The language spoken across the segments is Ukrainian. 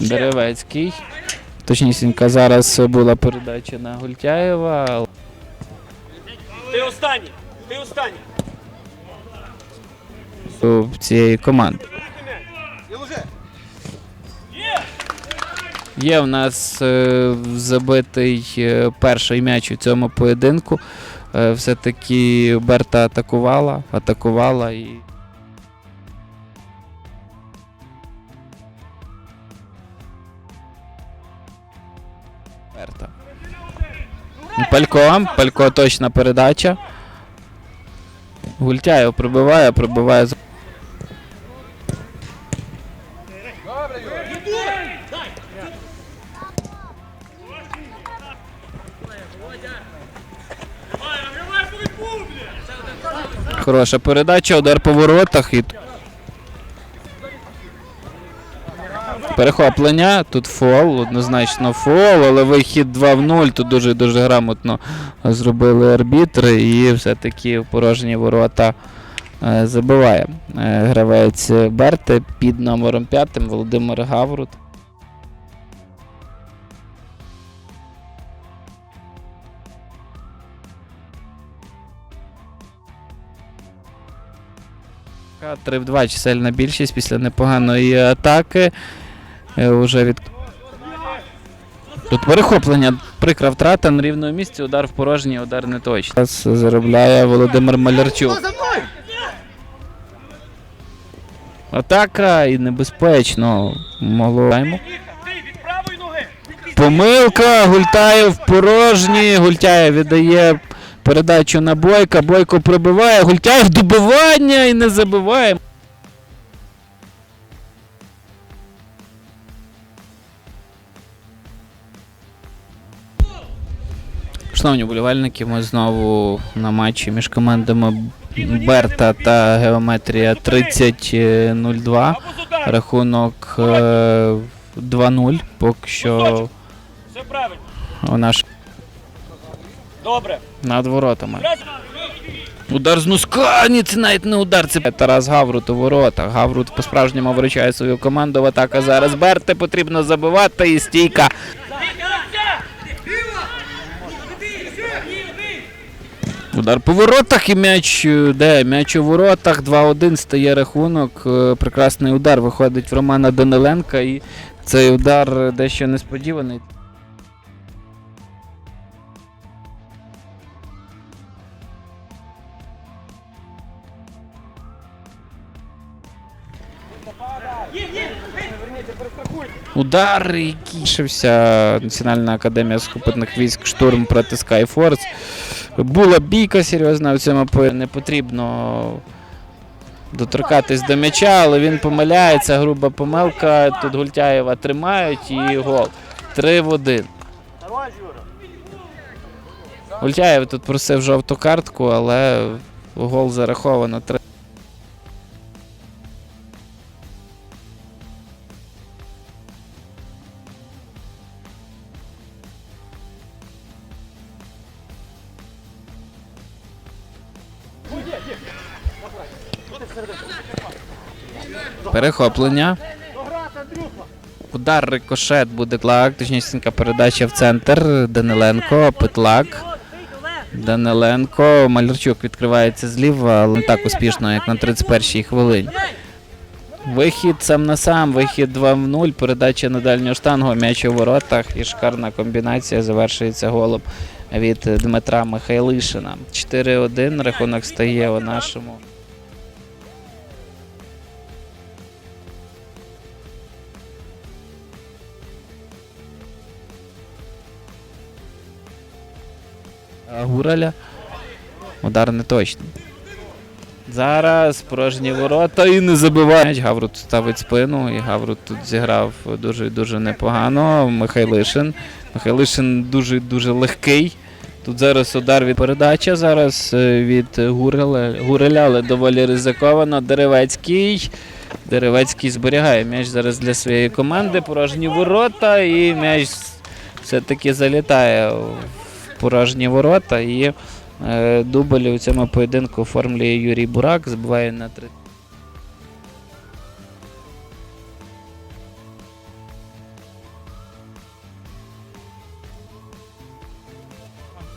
Деревецький. Точнісінько, зараз була передача на Гультяєва. Ти останній. Ти останній. у цієї команди. Є в нас е, забитий е, перший м'яч у цьому поєдинку. Е, все-таки Берта атакувала, атакувала і. Берта. Палько, Палько точна передача. Гультяєв пробиває. з- Хороша передача, удар по воротах і. Перехоплення, тут фол, однозначно фол, але вихід 2 в 0. Тут дуже дуже грамотно зробили арбітри і все-таки порожні ворота е, забиває е, гравець Берти під номером 5 Володимир Гаврут. 3 в 2 чисельна більшість після непоганої атаки. Е, Уже від... Тут перехоплення, прикра втрата на рівному місці, удар в порожній, удар не точний. Зараз заробляє Володимир Малярчук. Атака і небезпечно. Могло. Помилка, Гультаєв порожній. Гультяєв віддає передачу на Бойка. Бойко пробиває. Гультяєв добивання і не забиває. Шановні болівальники, ми знову на матчі між командами Берта та Геометрія 30-02. Або з удару. Рахунок е, 2-0. Поки що правильно. вона Добре. над воротами. Удар з носка, ні, це навіть не удар. Це Тарас Гаврут у воротах. Гаврут по-справжньому виручає свою команду в атака зараз. Берте потрібно забивати і стійка. Удар по воротах і м'яч. е, Де? М'яч у воротах. 2-1 стає рахунок. Е, Прекрасний удар виходить в Романа Даниленка. І цей удар дещо несподіваний. Удар, який шився Національна академія сухопутних військ штурм проти Skyforce. Була бійка серйозна в цьому полі. Не потрібно доторкатись до м'яча, але він помиляється. Груба помилка. Тут Гультяєва тримають і гол. 3 в 1. Гультяєв тут просив жовту картку, але гол зараховано. Перехоплення. Удар рикошет буде точніше передача в центр. Даниленко, Петлак. Даниленко, Малярчук відкривається зліва, але не так успішно, як на 31-й хвилині. Вихід сам на сам, вихід 2 в 0, передача на дальню штангу, м'яч у воротах і шикарна комбінація завершується голом від Дмитра Михайлишина. 4-1 рахунок стає у нашому. Гураля. Удар не точний. Зараз порожні ворота і не забиває. Гаврут ставить спину, і Гаврут тут зіграв дуже дуже непогано. Михайлишин. Михайлишин дуже дуже легкий. Тут зараз удар від передача. Зараз е, від Гуреля, Гуреля, але доволі ризиковано. Деревецький. Деревецький зберігає м'яч зараз для своєї команди. Порожні ворота, і м'яч все-таки залітає порожні ворота. І е, дубль у цьому поєдинку оформлює Юрій Бурак, збиває на три.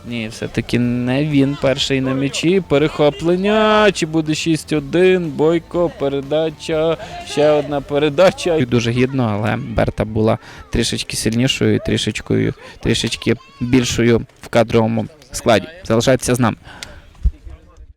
Ні, все-таки не він перший на м'ячі. Перехоплення. Чи буде 6-1? Бойко, передача. Ще одна передача. Дуже гідно, але Берта була трішечки сильнішою, трішечкою, трішечки більшою в кадровому складі. Залишайтеся з нами.